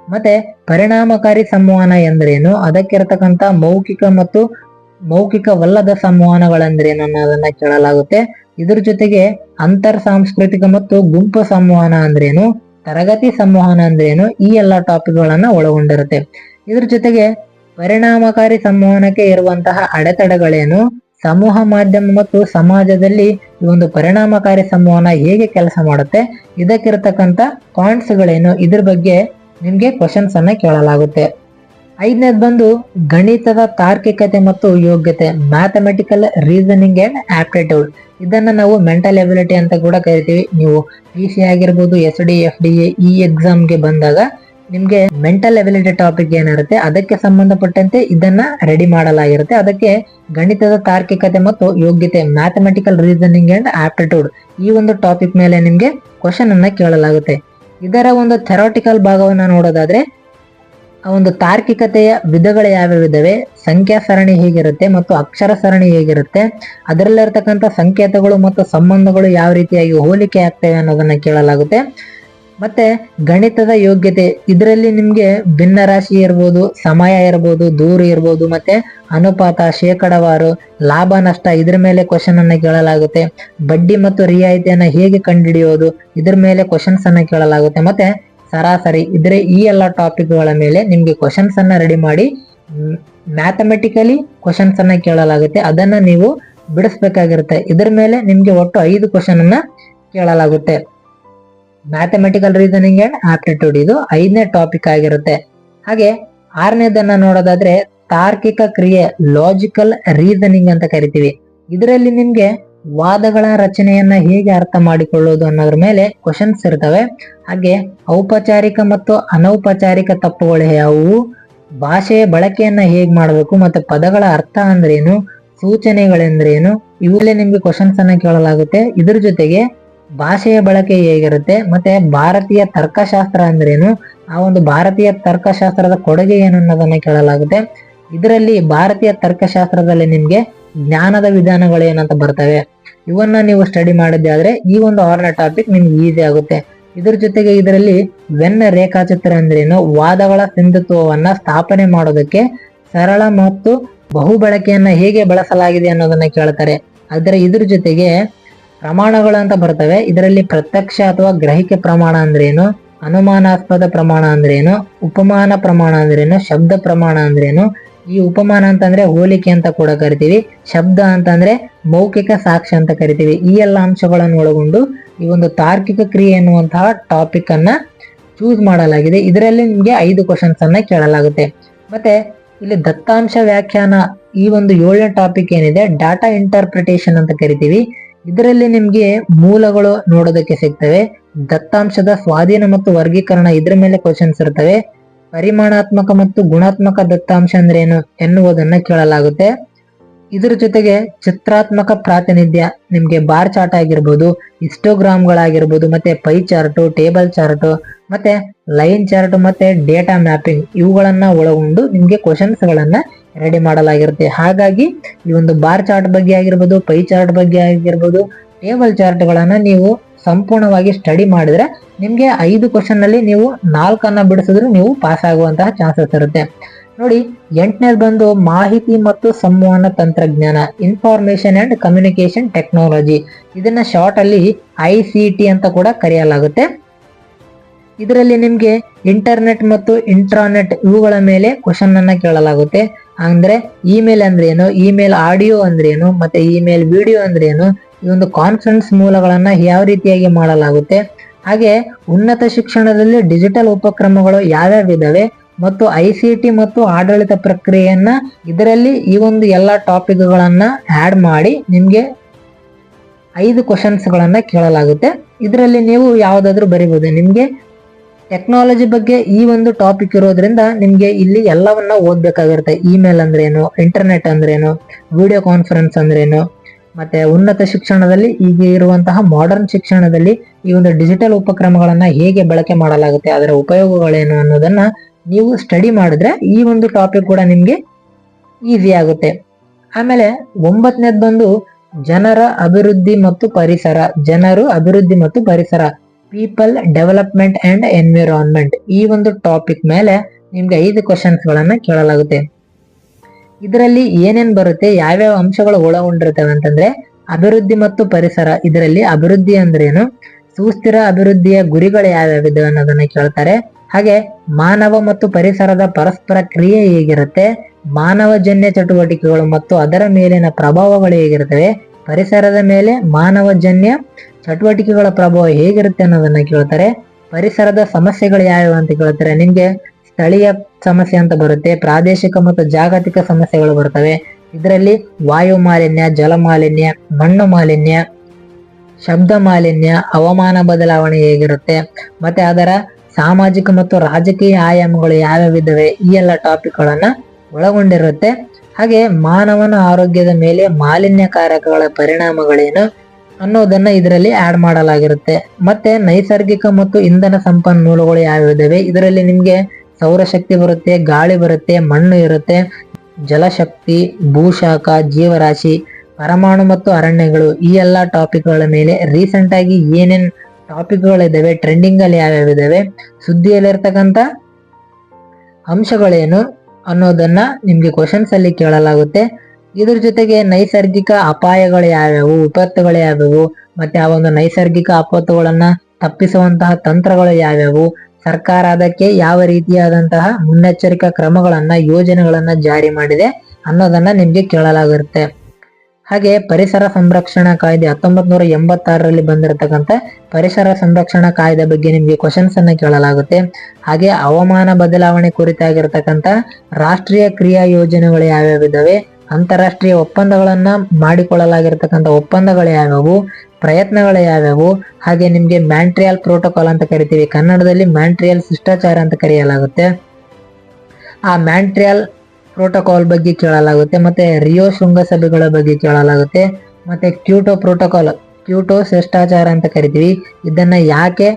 ಮತ್ತೆ ಪರಿಣಾಮಕಾರಿ ಸಂವಹನ ಎಂದರೇನು? ಅದಕ್ಕಿರತಕ್ಕಂತ ಮೌಖಿಕ ಮತ್ತು ಮೌಖಿಕವಲ್ಲದ ಸಂವಹನಗಳೆಂದರೇನು ಅನ್ನೋದನ್ನ ಕೇಳಲಾಗುತ್ತೆ. ಇದ್ರ ಜೊತೆಗೆ ಅಂತರ್ ಸಾಂಸ್ಕೃತಿಕ ಮತ್ತು ಗುಂಪು ಸಂವಹನ ಅಂದ್ರೇನು? ತರಗತಿ ಸಂವಹನ ಅಂದ್ರೇನು? ಈ ಎಲ್ಲಾ ಟಾಪಿಕ್ ಗಳನ್ನ ಒಳಗೊಂಡಿರುತ್ತೆ. ಇದ್ರ ಜೊತೆಗೆ ಪರಿಣಾಮಕಾರಿ ಸಂವಹನಕ್ಕೆ ಇರುವಂತಹ ಅಡೆತಡೆಗಳೇನು? ಸಮೂಹ ಮಾಧ್ಯಮ ಮತ್ತು ಸಮಾಜದಲ್ಲಿ ಈ ಒಂದು ಪರಿಣಾಮಕಾರಿ ಸಂವಹನ ಹೇಗೆ ಕೆಲಸ ಮಾಡುತ್ತೆ, ಇದಕ್ಕಿರತಕ್ಕಂಥ ಪಾಯಿಂಟ್ಸ್ಗಳೇನು ಇದ್ರ ಬಗ್ಗೆ ನಿಮಗೆ ಕ್ವಶನ್ಸ್ ಅನ್ನ ಕೇಳಲಾಗುತ್ತೆ. ಐದನೇದು ಬಂದು ಗಣಿತದ ತಾರ್ಕಿಕತೆ ಮತ್ತು ಯೋಗ್ಯತೆ ಮ್ಯಾಥಮೆಟಿಕಲ್ ರೀಸನಿಂಗ್ ಅಂಡ್ ಆಪ್ಟಿಟ್ಯೂಡ್ ಇದನ್ನ ನಾವು ಮೆಂಟಲ್ ಎಬಿಲಿಟಿ ಅಂತ ಕೂಡ ಕರಿತೀವಿ. ನೀವು ಪಿ ಸಿ ಆಗಿರ್ಬೋದು S D F D A ಈ ಎಕ್ಸಾಮ್ಗೆ ಬಂದಾಗ ನಿಮ್ಗೆ ಮೆಂಟಲ್ ಎಬಿಲಿಟಿ ಟಾಪಿಕ್ ಏನಿರುತ್ತೆ, ಅದಕ್ಕೆ ಸಂಬಂಧಪಟ್ಟಂತೆ ಇದನ್ನ ರೆಡಿ ಮಾಡಲಾಗಿರುತ್ತೆ. ಅದಕ್ಕೆ ಗಣಿತದ ತಾರ್ಕಿಕತೆ ಮತ್ತು ಯೋಗ್ಯತೆ ಮ್ಯಾಥಮೆಟಿಕಲ್ ರೀಸನಿಂಗ್ ಅಂಡ್ ಆಪ್ಟಿಟ್ಯೂಡ್ ಈ ಒಂದು ಟಾಪಿಕ್ ಮೇಲೆ ನಿಮ್ಗೆ ಕ್ವಶನ್ ಅನ್ನ ಕೇಳಲಾಗುತ್ತೆ. ಇದರ ಒಂದು ಥೆರಾಟಿಕಲ್ ಭಾಗವನ್ನ ನೋಡೋದಾದ್ರೆ, ಆ ಒಂದು ತಾರ್ಕಿಕತೆಯ ವಿಧಗಳು ಯಾವ್ಯಾವಿದಾವೆ, ಸಂಖ್ಯಾ ಸರಣಿ ಹೇಗಿರುತ್ತೆ ಮತ್ತು ಅಕ್ಷರ ಸರಣಿ ಹೇಗಿರುತ್ತೆ, ಅದರಲ್ಲಿರ್ತಕ್ಕಂಥ ಸಂಕೇತಗಳು ಮತ್ತು ಸಂಬಂಧಗಳು ಯಾವ ರೀತಿಯಾಗಿ ಹೋಲಿಕೆ ಆಗ್ತವೆ ಅನ್ನೋದನ್ನ ಕೇಳಲಾಗುತ್ತೆ. ಮತ್ತೆ ಗಣಿತದ ಯೋಗ್ಯತೆ, ಇದರಲ್ಲಿ ನಿಮ್ಗೆ ಭಿನ್ನ ರಾಶಿ ಇರ್ಬೋದು, ಸಮಯ ಇರ್ಬೋದು, ದೂರ ಇರ್ಬೋದು, ಮತ್ತೆ ಅನುಪಾತ, ಶೇಕಡವಾರು, ಲಾಭ, ನಷ್ಟ, ಇದ್ರ ಮೇಲೆ ಕ್ವಶನ್ ಅನ್ನ ಕೇಳಲಾಗುತ್ತೆ. ಬಡ್ಡಿ ಮತ್ತು ರಿಯಾಯಿತಿಯನ್ನ ಹೇಗೆ ಕಂಡುಹಿಡಿಯೋದು ಇದ್ರ ಮೇಲೆ ಕ್ವಶನ್ಸ್ ಅನ್ನ ಕೇಳಲಾಗುತ್ತೆ. ಮತ್ತೆ ಸರಾಸರಿ, ಇದ್ರೆ ಈ ಎಲ್ಲ ಟಾಪಿಕ್ಗಳ ಮೇಲೆ ನಿಮ್ಗೆ ಕ್ವಶನ್ಸ್ ಅನ್ನ ರೆಡಿ ಮಾಡಿ ಮ್ಯಾಥಮೆಟಿಕಲಿ ಕ್ವಶನ್ಸ್ ಅನ್ನ ಕೇಳಲಾಗುತ್ತೆ. ಅದನ್ನ ನೀವು ಬಿಡಿಸ್ಬೇಕಾಗಿರುತ್ತೆ. ಇದ್ರ ಮೇಲೆ ನಿಮ್ಗೆ ಒಟ್ಟು ಐದು ಕ್ವಶನ್ ಅನ್ನ ಕೇಳಲಾಗುತ್ತೆ. ಮ್ಯಾಥಮೆಟಿಕಲ್ ರೀಸನಿಂಗ್ ಅಂಡ್ ಆಪ್ಟಿಟ್ಯೂಡ್ ಇದು ಐದನೇ ಟಾಪಿಕ್ ಆಗಿರುತ್ತೆ. ಹಾಗೆ ಆರನೇದನ್ನ ನೋಡೋದಾದ್ರೆ ತಾರ್ಕಿಕ ಕ್ರಿಯೆ ಲಾಜಿಕಲ್ ರೀಸನಿಂಗ್ ಅಂತ ಕರಿತೀವಿ. ಇದರಲ್ಲಿ ನಿಮ್ಗೆ ವಾದಗಳ ರಚನೆಯನ್ನ ಹೇಗೆ ಅರ್ಥ ಮಾಡಿಕೊಳ್ಳೋದು ಅನ್ನೋದ್ರ ಮೇಲೆ ಕ್ವಶನ್ಸ್ ಇರ್ತವೆ. ಹಾಗೆ ಔಪಚಾರಿಕ ಮತ್ತು ಅನೌಪಚಾರಿಕ ತಪ್ಪುಗಳು ಯಾವುವು? ಭಾಷೆಯ ಬಳಕೆಯನ್ನ ಹೇಗ್ ಮಾಡಬೇಕು? ಮತ್ತೆ ಪದಗಳ ಅರ್ಥ ಅಂದ್ರೇನು? ಸೂಚನೆಗಳೆಂದ್ರೇನು? ಇವುಗಳೇ ನಿಮ್ಗೆ ಕ್ವಶನ್ಸ್ ಅನ್ನ ಕೇಳಲಾಗುತ್ತೆ. ಇದ್ರ ಜೊತೆಗೆ ಭಾಷೆಯ ಬಳಕೆ ಹೇಗಿರುತ್ತೆ? ಮತ್ತೆ ಭಾರತೀಯ ತರ್ಕಶಾಸ್ತ್ರ ಅಂದ್ರೇನು? ಆ ಒಂದು ಭಾರತೀಯ ತರ್ಕಶಾಸ್ತ್ರದ ಕೊಡುಗೆ ಏನು ಅನ್ನೋದನ್ನ ಕೇಳಲಾಗುತ್ತೆ. ಇದರಲ್ಲಿ ಭಾರತೀಯ ತರ್ಕಶಾಸ್ತ್ರದಲ್ಲಿ ನಿಮ್ಗೆ ಜ್ಞಾನದ ವಿಧಾನಗಳು ಏನಂತ ಬರ್ತವೆ. ಇವನ್ನ ನೀವು ಸ್ಟಡಿ ಮಾಡಿದ್ದೆ ಆದ್ರೆ ಈ ಒಂದು ಆರನೇ ಟಾಪಿಕ್ ನಿಮ್ಗೆ ಈಸಿ ಆಗುತ್ತೆ. ಇದ್ರ ಜೊತೆಗೆ ಇದರಲ್ಲಿ ವೆನ್ನ ರೇಖಾಚಿತ್ರ ಅಂದ್ರೇನು? ವಾದಗಳ ಸಿಂಧುತ್ವವನ್ನ ಸ್ಥಾಪನೆ ಮಾಡೋದಕ್ಕೆ ಸರಳ ಮತ್ತು ಬಹು ಬಳಕೆಯನ್ನ ಹೇಗೆ ಬಳಸಲಾಗಿದೆ ಅನ್ನೋದನ್ನ ಕೇಳ್ತಾರೆ. ಆದರೆ ಇದ್ರ ಜೊತೆಗೆ ಪ್ರಮಾಣಗಳು ಅಂತ ಬರ್ತವೆ. ಇದರಲ್ಲಿ ಪ್ರತ್ಯಕ್ಷ ಅಥವಾ ಗ್ರಹಿಕೆ ಪ್ರಮಾಣ ಅಂದ್ರೇನು ಅನುಮಾನಾಸ್ಪದ ಪ್ರಮಾಣ ಅಂದ್ರೇನು ಉಪಮಾನ ಪ್ರಮಾಣ ಅಂದ್ರೇನು ಶಬ್ದ ಪ್ರಮಾಣ ಅಂದ್ರೇನು ಈ ಉಪಮಾನ ಅಂತಂದ್ರೆ ಹೋಲಿಕೆ ಅಂತ ಕೂಡ ಕರಿತೀವಿ. ಶಬ್ದ ಅಂತಂದ್ರೆ ಮೌಖಿಕ ಸಾಕ್ಷ್ಯ ಅಂತ ಕರಿತೀವಿ. ಈ ಎಲ್ಲ ಅಂಶಗಳನ್ನು ಒಳಗೊಂಡು ಈ ಒಂದು ತಾರ್ಕಿಕ ಕ್ರಿಯೆ ಎನ್ನುವಂತಹ ಟಾಪಿಕ್ ಅನ್ನ ಚೂಸ್ ಮಾಡಲಾಗಿದೆ. ಇದರಲ್ಲಿ ನಿಮಗೆ ಐದು ಕ್ವಶನ್ಸ್ ಅನ್ನ ಕೇಳಲಾಗುತ್ತೆ. ಮತ್ತೆ ಇಲ್ಲಿ ದತ್ತಾಂಶ ವ್ಯಾಖ್ಯಾನ ಈ ಒಂದು ಏಳನೇ ಟಾಪಿಕ್ ಏನಿದೆ? ಡಾಟಾ ಇಂಟರ್ಪ್ರಿಟೇಷನ್ ಅಂತ ಕರಿತೀವಿ. ಇದರಲ್ಲಿ ನಿಮ್ಗೆ ಮೂಲಗಳು ನೋಡೋದಕ್ಕೆ ಸಿಗ್ತವೆ, ದತ್ತಾಂಶದ ಸ್ವಾಧೀನ ಮತ್ತು ವರ್ಗೀಕರಣ ಇದ್ರ ಮೇಲೆ ಕ್ವಶನ್ಸ್ ಇರ್ತವೆ. ಪರಿಮಾಣಾತ್ಮಕ ಮತ್ತು ಗುಣಾತ್ಮಕ ದತ್ತಾಂಶ ಅಂದ್ರೆ ಏನು ಎನ್ನುವುದನ್ನ ಕೇಳಲಾಗುತ್ತೆ. ಇದರ ಜೊತೆಗೆ ಚಿತ್ರಾತ್ಮಕ ಪ್ರಾತಿನಿಧ್ಯ ನಿಮ್ಗೆ ಬಾರ್ ಚಾರ್ಟ್ ಆಗಿರ್ಬೋದು ಇಸ್ಟೋಗ್ರಾಮ್ಗಳಾಗಿರ್ಬೋದು ಮತ್ತೆ ಪೈ ಚಾರ್ಟ್, ಟೇಬಲ್ ಚಾರ್ಟ್, ಮತ್ತೆ ಲೈನ್ ಚಾರ್ಟ್, ಮತ್ತೆ ಡೇಟಾ ಮ್ಯಾಪಿಂಗ್ ಇವುಗಳನ್ನ ಒಳಗೊಂಡು ನಿಮ್ಗೆ ಕ್ವಶನ್ಸ್ ಗಳನ್ನ ರೆಡಿ ಮಾಡಲಾಗಿರುತ್ತೆ. ಹಾಗಾಗಿ ಈ ಒಂದು ಬಾರ್ ಚಾರ್ಟ್ ಬಗ್ಗೆ ಆಗಿರ್ಬೋದು ಪೈ ಚಾರ್ಟ್ ಬಗ್ಗೆ ಆಗಿರ್ಬೋದು ಟೇಬಲ್ ಚಾರ್ಟ್ ಗಳನ್ನ ನೀವು ಸಂಪೂರ್ಣವಾಗಿ ಸ್ಟಡಿ ಮಾಡಿದ್ರೆ ನಿಮ್ಗೆ ಐದು ಕ್ವಶನ್ನಲ್ಲಿ ನೀವು ನಾಲ್ಕನ್ನ ಬಿಡಿಸಿದ್ರು ನೀವು ಪಾಸ್ ಆಗುವಂತಹ ಚಾನ್ಸಸ್ ಇರುತ್ತೆ. ನೋಡಿ, ಎಂಟನೇದು ಬಂದು ಮಾಹಿತಿ ಮತ್ತು ಸಂವಹನ ತಂತ್ರಜ್ಞಾನ ಇನ್ಫಾರ್ಮೇಶನ್ ಅಂಡ್ ಕಮ್ಯುನಿಕೇಶನ್ ಟೆಕ್ನಾಲಜಿ ಇದನ್ನ ಶಾರ್ಟ್ ಅಲ್ಲಿ ಐ ಸಿ ಟಿ ಅಂತ ಕೂಡ ಕರೆಯಲಾಗುತ್ತೆ. ಇದರಲ್ಲಿ ನಿಮ್ಗೆ ಇಂಟರ್ನೆಟ್ ಮತ್ತು ಇಂಟ್ರಾನೆಟ್ ಇವುಗಳ ಮೇಲೆ ಕ್ವಶನ್ ಅನ್ನ ಕೇಳಲಾಗುತ್ತೆ. ಅಂದ್ರೆ ಇಮೇಲ್ ಅಂದ್ರೆ ಏನು ಇಮೇಲ್ ಆಡಿಯೋ ಅಂದ್ರೆ ಏನು ಮತ್ತೆ ಇಮೇಲ್ ವಿಡಿಯೋ ಅಂದ್ರೆ ಏನು ಈ ಒಂದು ಕಾನ್ಫರೆನ್ಸ್ ಮೂಲಗಳನ್ನ ಯಾವ ರೀತಿಯಾಗಿ ಮಾಡಲಾಗುತ್ತೆ? ಹಾಗೆ ಉನ್ನತ ಶಿಕ್ಷಣದಲ್ಲಿ ಡಿಜಿಟಲ್ ಉಪಕ್ರಮಗಳು ಯಾವ್ಯಾವ ಇದಾವೆ? ಮತ್ತು ಐ ಸಿ ಟಿ ಮತ್ತು ಆಡಳಿತ ಪ್ರಕ್ರಿಯೆಯನ್ನ ಇದರಲ್ಲಿ ಈ ಒಂದು ಎಲ್ಲ ಟಾಪಿಕ್ಗಳನ್ನ ಆಡ್ ಮಾಡಿ ನಿಮ್ಗೆ ಐದು ಕ್ವಶನ್ಸ್ ಗಳನ್ನ ಕೇಳಲಾಗುತ್ತೆ. ಇದರಲ್ಲಿ ನೀವು ಯಾವುದಾದ್ರೂ ಬರಿಬೋದು? ನಿಮ್ಗೆ ಟೆಕ್ನಾಲಜಿ ಬಗ್ಗೆ ಈ ಒಂದು ಟಾಪಿಕ್ ಇರೋದ್ರಿಂದ ನಿಮ್ಗೆ ಇಲ್ಲಿ ಎಲ್ಲವನ್ನ ಓದ್ಬೇಕಾಗಿರುತ್ತೆ. ಇಮೇಲ್ ಅಂದ್ರೇನು ಇಂಟರ್ನೆಟ್ ಅಂದ್ರೇನು ವಿಡಿಯೋ ಕಾನ್ಫರೆನ್ಸ್ ಅಂದ್ರೇನು, ಮತ್ತೆ ಉನ್ನತ ಶಿಕ್ಷಣದಲ್ಲಿ ಈಗ ಇರುವಂತಹ ಮಾಡರ್ನ್ ಶಿಕ್ಷಣದಲ್ಲಿ ಈ ಒಂದು ಡಿಜಿಟಲ್ ಉಪಕ್ರಮಗಳನ್ನ ಹೇಗೆ ಬಳಕೆ ಮಾಡಲಾಗುತ್ತೆ, ಅದರ ಉಪಯೋಗಗಳೇನು ಅನ್ನೋದನ್ನ ನೀವು ಸ್ಟಡಿ ಮಾಡಿದ್ರೆ ಈ ಒಂದು ಟಾಪಿಕ್ ಕೂಡ ನಿಮ್ಗೆ ಈಸಿ ಆಗುತ್ತೆ. ಆಮೇಲೆ ಒಂಬತ್ತನೇದು ಬಂದು ಜನರ ಅಭಿವೃದ್ಧಿ ಮತ್ತು ಪರಿಸರ, ಜನರು ಅಭಿವೃದ್ಧಿ ಮತ್ತು ಪರಿಸರ. ಪೀಪಲ್ ಡೆವಲಪ್ಮೆಂಟ್ ಅಂಡ್ ಎನ್ವಿರಾನ್ಮೆಂಟ್ ಈ ಒಂದು ಟಾಪಿಕ್ ಮೇಲೆ ನಿಮ್ಗೆ ಐದು ಕ್ವಶನ್ಸ್ ಗಳನ್ನ ಕೇಳಲಾಗುತ್ತೆ. ಇದರಲ್ಲಿ ಏನೇನ್ ಬರುತ್ತೆ, ಯಾವ್ಯಾವ ಅಂಶಗಳು ಒಳಗೊಂಡಿರ್ತವೆ ಅಂತಂದ್ರೆ ಅಭಿವೃದ್ಧಿ ಮತ್ತು ಪರಿಸರ. ಇದರಲ್ಲಿ ಅಭಿವೃದ್ಧಿ ಅಂದ್ರೇನು? ಸುಸ್ಥಿರ ಅಭಿವೃದ್ಧಿಯ ಗುರಿಗಳು ಯಾವ್ಯಾವಿದೆ ಅನ್ನೋದನ್ನ ಕೇಳ್ತಾರೆ. ಹಾಗೆ ಮಾನವ ಮತ್ತು ಪರಿಸರದ ಪರಸ್ಪರ ಕ್ರಿಯೆ ಹೇಗಿರುತ್ತೆ? ಮಾನವಜನ್ಯ ಚಟುವಟಿಕೆಗಳು ಮತ್ತು ಅದರ ಮೇಲಿನ ಪ್ರಭಾವಗಳು ಹೇಗಿರುತ್ತವೆ ಪರಿಸರದ ಮೇಲೆ ಮಾನವಜನ್ಯ ಚಟುವಟಿಕೆಗಳ ಪ್ರಭಾವ ಹೇಗಿರುತ್ತೆ ಅನ್ನೋದನ್ನ ಕೇಳ್ತಾರೆ. ಪರಿಸರದ ಸಮಸ್ಯೆಗಳು ಯಾವ್ಯಾವ ಅಂತ ಕೇಳ್ತಾರೆ. ನಿಮ್ಗೆ ಸ್ಥಳೀಯ ಸಮಸ್ಯೆ ಅಂತ ಬರುತ್ತೆ, ಪ್ರಾದೇಶಿಕ ಮತ್ತು ಜಾಗತಿಕ ಸಮಸ್ಯೆಗಳು ಬರ್ತವೆ. ಇದರಲ್ಲಿ ವಾಯು ಮಾಲಿನ್ಯ, ಜಲ ಮಾಲಿನ್ಯ, ಮಣ್ಣು ಮಾಲಿನ್ಯ, ಶಬ್ದ ಮಾಲಿನ್ಯ, ಹವಾಮಾನ ಬದಲಾವಣೆ ಹೇಗಿರುತ್ತೆ, ಮತ್ತೆ ಅದರ ಸಾಮಾಜಿಕ ಮತ್ತು ರಾಜಕೀಯ ಆಯಾಮಗಳು ಯಾವ್ಯಾವಿದ್ದಾವೆ ಈ ಎಲ್ಲ ಟಾಪಿಕ್ಗಳನ್ನ ಒಳಗೊಂಡಿರುತ್ತೆ. ಹಾಗೆ ಮಾನವನ ಆರೋಗ್ಯದ ಮೇಲೆ ಮಾಲಿನ್ಯಕಾರಕಗಳ ಪರಿಣಾಮಗಳೇನು ಅನ್ನೋದನ್ನ ಇದರಲ್ಲಿ ಆಡ್ ಮಾಡಲಾಗಿರುತ್ತೆ. ಮತ್ತೆ ನೈಸರ್ಗಿಕ ಮತ್ತು ಇಂಧನ ಸಂಪನ್ಮೂಲಗಳು ಯಾವ್ಯಾವಿದಾವೆ? ಇದರಲ್ಲಿ ನಿಮಗೆ ಸೌರಶಕ್ತಿ ಬರುತ್ತೆ, ಗಾಳಿ ಬರುತ್ತೆ, ಮಣ್ಣು ಇರುತ್ತೆ. ಜಲಶಕ್ತಿ, ಭೂಶಾಖ, ಜೀವರಾಶಿ, ಪರಮಾಣು ಮತ್ತು ಅರಣ್ಯಗಳು ಈ ಎಲ್ಲ ಟಾಪಿಕ್ಗಳ ಮೇಲೆ ರೀಸೆಂಟ್ ಆಗಿ ಏನೇನ್ ಟಾಪಿಕ್ಗಳಿದ್ದಾವೆ ಟ್ರೆಂಡಿಂಗ್ ಅಲ್ಲಿ ಯಾವ್ಯಾವಿದಾವೆ ಸುದ್ದಿಯಲ್ಲಿರ್ತಕ್ಕಂಥ ಅಂಶಗಳೇನು ಅನ್ನೋದನ್ನ ನಿಮ್ಗೆ ಕ್ವಶನ್ಸ್ ಅಲ್ಲಿ ಕೇಳಲಾಗುತ್ತೆ. ಇದ್ರ ಜೊತೆಗೆ ನೈಸರ್ಗಿಕ ಅಪಾಯಗಳು ಯಾವ್ಯಾವು ವಿಪತ್ತುಗಳು ಯಾವ್ಯಾವು ಮತ್ತೆ ಆ ಒಂದು ನೈಸರ್ಗಿಕ ಆಪತ್ತುಗಳನ್ನ ತಪ್ಪಿಸುವಂತಹ ತಂತ್ರಗಳು ಯಾವ್ಯಾವು ಸರ್ಕಾರ ಅದಕ್ಕೆ ಯಾವ ರೀತಿಯಾದಂತಹ ಮುನ್ನೆಚ್ಚರಿಕಾ ಕ್ರಮಗಳನ್ನ, ಯೋಜನೆಗಳನ್ನ ಜಾರಿ ಮಾಡಿದೆ ಅನ್ನೋದನ್ನ ನಿಮ್ಗೆ ಕೇಳಲಾಗಿರುತ್ತೆ ಹಾಗೆ ಪರಿಸರ ಸಂರಕ್ಷಣಾ ಕಾಯ್ದೆ ಹತ್ತೊಂಬತ್ ನೂರ ಎಂಬತ್ತಾರರಲ್ಲಿ ಬಂದಿರತಕ್ಕಂತ ಪರಿಸರ ಸಂರಕ್ಷಣಾ ಕಾಯ್ದೆ ಬಗ್ಗೆ ನಿಮ್ಗೆ ಕ್ವಶನ್ಸ್ ಅನ್ನ ಕೇಳಲಾಗುತ್ತೆ. ಹಾಗೆ ಹವಾಮಾನ ಬದಲಾವಣೆ ಕುರಿತಾಗಿರ್ತಕ್ಕಂಥ ರಾಷ್ಟ್ರೀಯ ಕ್ರಿಯಾ ಯೋಜನೆಗಳು ಯಾವ್ಯಾವಿದಾವೆ? ಅಂತಾರಾಷ್ಟ್ರೀಯ ಒಪ್ಪಂದಗಳನ್ನು ಮಾಡಿಕೊಳ್ಳಲಾಗಿರ್ತಕ್ಕಂಥ ಒಪ್ಪಂದಗಳು ಯಾವ್ಯಾವು, ಪ್ರಯತ್ನಗಳು ಯಾವ್ಯಾವು, ಹಾಗೆ ನಿಮಗೆ ಮ್ಯಾಂಟ್ರಿಯಲ್ ಪ್ರೋಟೋಕಾಲ್ ಅಂತ ಕರಿತೀವಿ. ಕನ್ನಡದಲ್ಲಿ ಮ್ಯಾಂಟ್ರಿಯಲ್ ಶಿಷ್ಟಾಚಾರ ಅಂತ ಕರೆಯಲಾಗುತ್ತೆ. ಆ ಮ್ಯಾಂಟ್ರಿಯಲ್ ಪ್ರೋಟೋಕಾಲ್ ಬಗ್ಗೆ ಕೇಳಲಾಗುತ್ತೆ, ಮತ್ತೆ ರಿಯೋ ಶೃಂಗಸಭೆಗಳ ಬಗ್ಗೆ ಕೇಳಲಾಗುತ್ತೆ, ಮತ್ತೆ ಕ್ಯೂಟೋ ಪ್ರೋಟೋಕಾಲ್, ಕ್ಯೂಟೋ ಶಿಷ್ಟಾಚಾರ ಅಂತ ಕರಿತೀವಿ. ಇದನ್ನು ಯಾಕೆ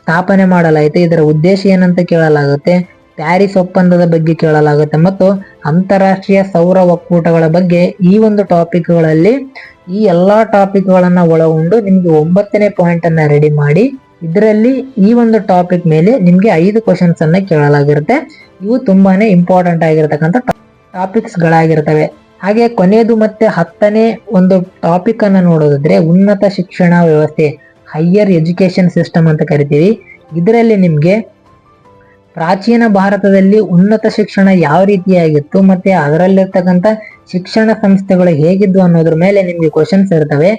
ಸ್ಥಾಪನೆ ಮಾಡಲಾಯಿತು, ಇದರ ಉದ್ದೇಶ ಏನಂತ ಕೇಳಲಾಗುತ್ತೆ. ಪ್ಯಾರಿಸ್ ಒಪ್ಪಂದದ ಬಗ್ಗೆ ಕೇಳಲಾಗುತ್ತೆ. ಮತ್ತು ಅಂತಾರಾಷ್ಟ್ರೀಯ ಸೌರ ಒಕ್ಕೂಟಗಳ ಬಗ್ಗೆ ಈ ಒಂದು ಟಾಪಿಕ್ಗಳಲ್ಲಿ ಈ ಎಲ್ಲಾ ಟಾಪಿಕ್ಗಳನ್ನು ಒಳಗೊಂಡು ನಿಮಗೆ ಒಂಬತ್ತನೇ ಪಾಯಿಂಟ್ ಅನ್ನ ರೆಡಿ ಮಾಡಿ, ಇದರಲ್ಲಿ ಈ ಒಂದು ಟಾಪಿಕ್ ಮೇಲೆ ನಿಮಗೆ ಐದು ಕ್ವಶನ್ಸ್ ಅನ್ನ ಕೇಳಲಾಗಿರುತ್ತೆ. ಇವು ತುಂಬಾನೇ ಇಂಪಾರ್ಟೆಂಟ್ ಆಗಿರತಕ್ಕಂಥ ಟಾಪಿಕ್ಸ್ ಗಳಾಗಿರ್ತವೆ ಹಾಗೆ ಕೊನೆಯದು ಮತ್ತೆ ಹತ್ತನೇ ಒಂದು ಟಾಪಿಕ್ ಅನ್ನ ನೋಡೋದಾದ್ರೆ ಉನ್ನತ ಶಿಕ್ಷಣ ವ್ಯವಸ್ಥೆ ಹೈಯರ್ ಎಜುಕೇಶನ್ ಸಿಸ್ಟಮ್ ಅಂತ ಕರಿತೀವಿ. ಇದರಲ್ಲಿ ನಿಮ್ಗೆ ಪ್ರಾಚೀನ ಭಾರತದಲ್ಲಿ ಉನ್ನತ ಶಿಕ್ಷಣ ಯಾವ ರೀತಿಯಾಗಿತ್ತು ಮತ್ತೆ ಅದರಲ್ಲಿರ್ತಕ್ಕಂಥ ಶಿಕ್ಷಣ ಸಂಸ್ಥೆಗಳು ಹೇಗಿದ್ವು ಅನ್ನೋದ್ರ ಮೇಲೆ ನಿಮಗೆ ಕ್ವಶನ್ಸ್ ಇರ್ತವೆ.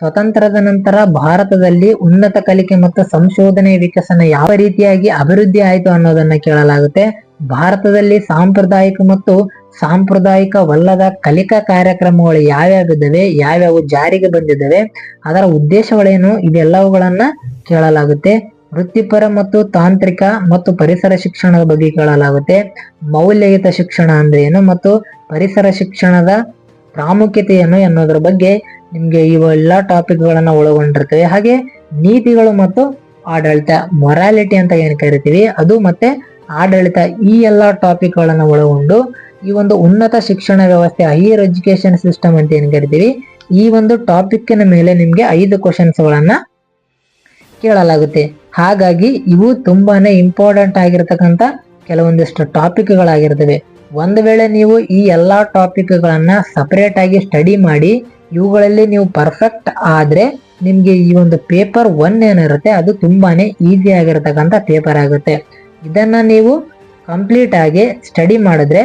ಸ್ವತಂತ್ರದ ನಂತರ ಭಾರತದಲ್ಲಿ ಉನ್ನತ ಕಲಿಕೆ ಮತ್ತು ಸಂಶೋಧನೆ ವಿಕಸನ ಯಾವ ರೀತಿಯಾಗಿ ಅಭಿವೃದ್ಧಿ ಆಯಿತು ಅನ್ನೋದನ್ನ ಕೇಳಲಾಗುತ್ತೆ. ಭಾರತದಲ್ಲಿ ಸಾಂಪ್ರದಾಯಿಕ ಮತ್ತು ಸಾಂಪ್ರದಾಯಿಕವಲ್ಲದ ಕಲಿಕಾ ಕಾರ್ಯಕ್ರಮಗಳು ಯಾವ್ಯಾವಿದ್ದಾವೆ ಯಾವ್ಯಾವು ಜಾರಿಗೆ ಬಂದಿದ್ದಾವೆ, ಅದರ ಉದ್ದೇಶಗಳೇನು ಇದೆಲ್ಲವುಗಳನ್ನ ಕೇಳಲಾಗುತ್ತೆ. ವೃತ್ತಿಪರ ಮತ್ತು ತಾಂತ್ರಿಕ ಮತ್ತು ಪರಿಸರ ಶಿಕ್ಷಣದ ಬಗ್ಗೆ ಕೇಳಲಾಗುತ್ತೆ. ಮೌಲ್ಯಯುತ ಶಿಕ್ಷಣ ಅಂದ್ರೆ ಏನು ಮತ್ತು ಪರಿಸರ ಶಿಕ್ಷಣದ ಪ್ರಾಮುಖ್ಯತೆ ಏನು ಅನ್ನೋದ್ರ ಬಗ್ಗೆ ನಿಮ್ಗೆ ಇವೆಲ್ಲ ಟಾಪಿಕ್ ಗಳನ್ನ ಒಳಗೊಂಡಿರ್ತವೆ. ಹಾಗೆ ನೀತಿಗಳು ಮತ್ತು ಆಡಳಿತ ಮೊರಾಲಿಟಿ ಅಂತ ಏನು ಕರಿತೀವಿ? ಅದು ಮತ್ತೆ ಆಡಳಿತ ಈ ಎಲ್ಲಾ ಟಾಪಿಕ್ ಗಳನ್ನ ಒಳಗೊಂಡು ಈ ಒಂದು ಉನ್ನತ ಶಿಕ್ಷಣ ವ್ಯವಸ್ಥೆ ಹೈಯರ್ ಎಜುಕೇಶನ್ ಸಿಸ್ಟಮ್ ಅಂತ ಏನು ಕರಿತೀವಿ? ಈ ಒಂದು ಟಾಪಿಕ್ನ ಮೇಲೆ ನಿಮ್ಗೆ ಐದು ಕ್ವಶನ್ಸ್ ಗಳನ್ನ ಕೇಳಲಾಗುತ್ತೆ. ಹಾಗಾಗಿ ಇವು ತುಂಬಾನೇ ಇಂಪಾರ್ಟೆಂಟ್ ಆಗಿರತಕ್ಕಂತ ಕೆಲವೊಂದಿಷ್ಟು ಟಾಪಿಕ್ ಗಳಾಗಿರ್ತವೆ ಒಂದು ವೇಳೆ ನೀವು ಈ ಎಲ್ಲಾ ಟಾಪಿಕ್ ಗಳನ್ನ ಸಪರೇಟ್ ಆಗಿ ಸ್ಟಡಿ ಮಾಡಿ, ಇವುಗಳಲ್ಲಿ ನೀವು ಪರ್ಫೆಕ್ಟ್ ಆದ್ರೆ ನಿಮ್ಗೆ ಈ ಒಂದು ಪೇಪರ್ ಒನ್ ಏನಿರುತ್ತೆ, ಅದು ತುಂಬಾನೇ ಈಸಿ ಆಗಿರತಕ್ಕಂತ ಪೇಪರ್ ಆಗುತ್ತೆ. ಇದನ್ನ ನೀವು ಕಂಪ್ಲೀಟ್ ಆಗಿ ಸ್ಟಡಿ ಮಾಡಿದ್ರೆ,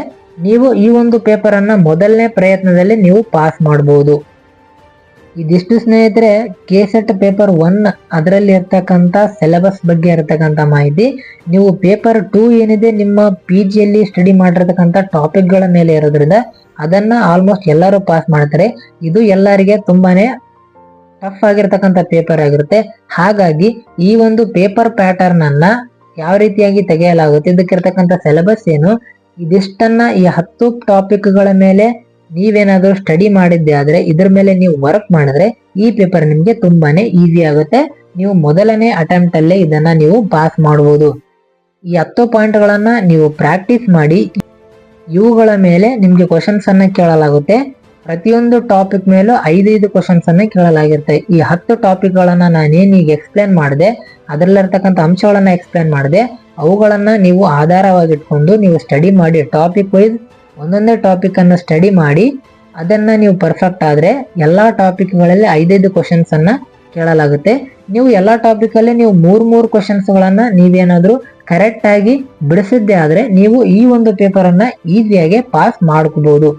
ನೀವು ಈ ಒಂದು ಪೇಪರ್ ಅನ್ನ ಮೊದಲನೇ ಪ್ರಯತ್ನದಲ್ಲಿ ನೀವು ಪಾಸ್ ಮಾಡಬಹುದು ಇದಿಷ್ಟು ಸ್ನೇಹಿತರೆ ಕೆ ಸೆಟ್ ಪೇಪರ್ ಒನ್ ಅದರಲ್ಲಿ ಇರ್ತಕ್ಕಂಥ ಸಿಲೆಬಸ್ ಬಗ್ಗೆ ಇರತಕ್ಕಂಥ ಮಾಹಿತಿ. ನೀವು ಪೇಪರ್ ಟೂ ಏನಿದೆ, ನಿಮ್ಮ ಪಿ ಜಿಯಲ್ಲಿ ಸ್ಟಡಿ ಮಾಡಿರ್ತಕ್ಕಂಥ ಟಾಪಿಕ್ಗಳ ಮೇಲೆ ಇರೋದ್ರಿಂದ ಅದನ್ನ ಆಲ್ಮೋಸ್ಟ್ ಎಲ್ಲರೂ ಪಾಸ್ ಮಾಡ್ತಾರೆ. ಇದು ಎಲ್ಲರಿಗೆ ತುಂಬಾನೇ ಟಫ್ ಆಗಿರ್ತಕ್ಕಂಥ ಪೇಪರ್ ಆಗಿರುತ್ತೆ. ಹಾಗಾಗಿ ಈ ಒಂದು ಪೇಪರ್ ಪ್ಯಾಟರ್ನ್ ಅನ್ನ ಯಾವ ರೀತಿಯಾಗಿ ತೆಗೆಯಲಾಗುತ್ತೆ, ಇದಕ್ಕಿರ್ತಕ್ಕಂಥ ಸಿಲೆಬಸ್ ಏನು, ಇದಿಷ್ಟನ್ನ ಈ ಹತ್ತು ಟಾಪಿಕ್ಗಳ ಮೇಲೆ ನೀವೇನಾದ್ರೂ ಸ್ಟಡಿ ಮಾಡಿದ್ದೆ ಆದರೆ ಇದ್ರ ಮೇಲೆ ನೀವು ವರ್ಕ್ ಮಾಡಿದ್ರೆ ಈ ಪೇಪರ್ ನಿಮಗೆ ತುಂಬಾನೇ ಈಸಿ ಆಗುತ್ತೆ. ನೀವು ಮೊದಲನೇ ಅಟೆಂಪ್ಟ್ ಅಲ್ಲೇ ಇದನ್ನ ನೀವು ಪಾಸ್ ಮಾಡಬಹುದು ಈ ಹತ್ತು ಪಾಯಿಂಟ್ ಗಳನ್ನ ನೀವು ಪ್ರಾಕ್ಟೀಸ್ ಮಾಡಿ, ಇವುಗಳ ಮೇಲೆ ನಿಮಗೆ ಕ್ವಶನ್ಸ್ ಅನ್ನ ಕೇಳಲಾಗುತ್ತೆ. ಪ್ರತಿಯೊಂದು ಟಾಪಿಕ್ ಮೇಲೂ ಐದೈದು ಕ್ವಶನ್ಸ್ ಅನ್ನ ಕೇಳಲಾಗಿರುತ್ತೆ. ಈ ಹತ್ತು ಟಾಪಿಕ್ ಗಳನ್ನ ನಾನೇನೀಗ ಎಕ್ಸ್ಪ್ಲೇನ್ ಮಾಡಿದೆ, ಅದರಲ್ಲಿರ್ತಕ್ಕಂಥ ಅಂಶಗಳನ್ನ ಎಕ್ಸ್ಪ್ಲೇನ್ ಮಾಡಿದೆ, ಅವುಗಳನ್ನ ನೀವು ಆಧಾರವಾಗಿಟ್ಕೊಂಡು ನೀವು ಸ್ಟಡಿ ಮಾಡಿ ಟಾಪಿಕ್ ವೈಸ್ ಒಂದೊಂದೇ ಟಾಪಿಕನ್ನು ಸ್ಟಡಿ ಮಾಡಿ, ಅದನ್ನ ನೀವು ಪರ್ಫೆಕ್ಟ್ ಆದ್ರೆ ಎಲ್ಲಾ ಟಾಪಿಕ್ಗಳಲ್ಲಿ ಐದೈದು ಕ್ವಶನ್ಸ್ ಅನ್ನ ಕೇಳಲಾಗುತ್ತೆ. ನೀವು ಎಲ್ಲಾ ಟಾಪಿಕ್ ಅಲ್ಲಿ ನೀವು ಮೂರು ಮೂರು ಕ್ವಶನ್ಸ್ ನೀವೇನಾದರೂ ಕರೆಕ್ಟಾಗಿ ಬಿಡಿಸಿದ್ದೆ ಆದ್ರೆ ನೀವು ಈ ಒಂದು ಪೇಪರನ್ನು ಈಸಿಯಾಗಿ ಪಾಸ್ ಮಾಡ್ಕೋಬೋದು.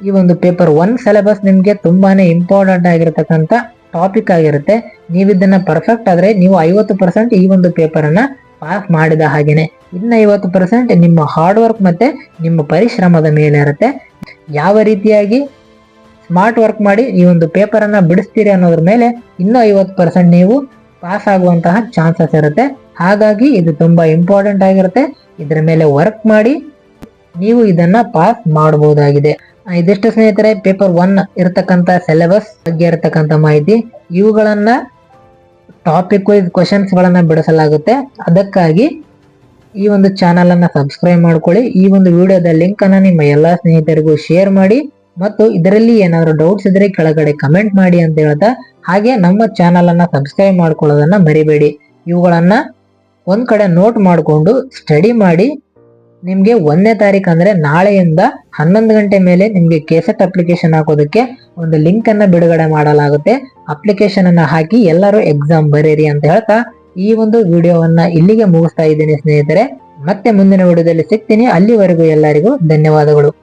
ಈ ಒಂದು ಪೇಪರ್ ಒನ್ ಸಿಲೆಬಸ್ ನಿಮಗೆ ತುಂಬಾನೇ ಇಂಪಾರ್ಟೆಂಟ್ ಆಗಿರತಕ್ಕಂತ ಟಾಪಿಕ್ ಆಗಿರುತ್ತೆ. ನೀವು ಇದನ್ನ ಪರ್ಫೆಕ್ಟ್ ಆದ್ರೆ ನೀವು ಐವತ್ತು ಪರ್ಸೆಂಟ್ ಈ ಒಂದು ಪೇಪರನ್ನು ಪಾಸ್ ಮಾಡಿದ ಹಾಗೇನೆ. ಇನ್ನ ಐವತ್ತು ಪರ್ಸೆಂಟ್ ನಿಮ್ಮ ಹಾರ್ಡ್ ವರ್ಕ್ ಮತ್ತು ನಿಮ್ಮ ಪರಿಶ್ರಮದ ಮೇಲೆ ಇರುತ್ತೆ. ಯಾವ ರೀತಿಯಾಗಿ ಸ್ಮಾರ್ಟ್ ವರ್ಕ್ ಮಾಡಿ ಈ ಒಂದು ಪೇಪರನ್ನು ಬಿಡಿಸ್ತೀರಿ ಅನ್ನೋದ್ರ ಮೇಲೆ ಇನ್ನೂ ಐವತ್ತು ಪರ್ಸೆಂಟ್ ನೀವು ಪಾಸ್ ಆಗುವಂತಹ ಚಾನ್ಸಸ್ ಇರುತ್ತೆ. ಹಾಗಾಗಿ ಇದು ತುಂಬ ಇಂಪಾರ್ಟೆಂಟ್ ಆಗಿರುತ್ತೆ. ಇದರ ಮೇಲೆ ವರ್ಕ್ ಮಾಡಿ ನೀವು ಇದನ್ನು ಪಾಸ್ ಮಾಡಬಹುದಾಗಿದೆ ಇದಿಷ್ಟು ಸ್ನೇಹಿತರೆ ಪೇಪರ್ ಒನ್ ಇರತಕ್ಕಂಥ ಸಿಲೆಬಸ್ ಬಗ್ಗೆ ಇರತಕ್ಕಂಥ ಮಾಹಿತಿ. ಇವುಗಳನ್ನು ಟಾಪಿಕ್ ವೈಸ್ ಕ್ವಶನ್ಸ್ಗಳನ್ನು ಬಿಡಿಸಲಾಗುತ್ತೆ. ಅದಕ್ಕಾಗಿ ಈ ಒಂದು ಚಾನಲ್ ಅನ್ನ ಸಬ್ಸ್ಕ್ರೈಬ್ ಮಾಡ್ಕೊಳ್ಳಿ. ಈ ಒಂದು ವಿಡಿಯೋದ ಲಿಂಕ್ ಅನ್ನ ನಿಮ್ಮ ಎಲ್ಲಾ ಸ್ನೇಹಿತರಿಗೂ ಶೇರ್ ಮಾಡಿ ಮತ್ತು ಇದರಲ್ಲಿ ಏನಾದ್ರು ಡೌಟ್ಸ್ ಇದ್ರೆ ಕೆಳಗಡೆ ಕಮೆಂಟ್ ಮಾಡಿ ಅಂತ ಹೇಳ್ತಾ, ಹಾಗೆ ನಮ್ಮ ಚಾನಲ್ ಅನ್ನ ಸಬ್ಸ್ಕ್ರೈಬ್ ಮಾಡ್ಕೊಳ್ಳೋದನ್ನ ಮರಿಬೇಡಿ. ಇವುಗಳನ್ನ ಒಂದ್ ಕಡೆ ನೋಟ್ ಮಾಡಿಕೊಂಡು ಸ್ಟಡಿ ಮಾಡಿ. ನಿಮ್ಗೆ ಒಂದನೇ ತಾರೀಕು ಅಂದ್ರೆ ನಾಳೆಯಿಂದ ಹನ್ನೊಂದು ಗಂಟೆ ಮೇಲೆ ನಿಮ್ಗೆ ಕೆಸೆಟ್ ಅಪ್ಲಿಕೇಶನ್ ಹಾಕೋದಕ್ಕೆ ಒಂದು ಲಿಂಕ್ ಅನ್ನ ಬಿಡುಗಡೆ ಮಾಡಲಾಗುತ್ತೆ. ಅಪ್ಲಿಕೇಶನ್ ಅನ್ನ ಹಾಕಿ ಎಲ್ಲರೂ ಎಕ್ಸಾಮ್ ಬರೀರಿ ಅಂತ ಹೇಳ್ತಾ ಈ ಒಂದು ವಿಡಿಯೋವನ್ನ ಇಲ್ಲಿಗೆ ಮುಗಿಸ್ತಾ ಇದ್ದೀನಿ ಸ್ನೇಹಿತರೆ. ಮತ್ತೆ ಮುಂದಿನ ವಿಡಿಯೋದಲ್ಲಿ ಸಿಗ್ತೀನಿ. ಅಲ್ಲಿವರೆಗೂ ಎಲ್ಲರಿಗೂ ಧನ್ಯವಾದಗಳು.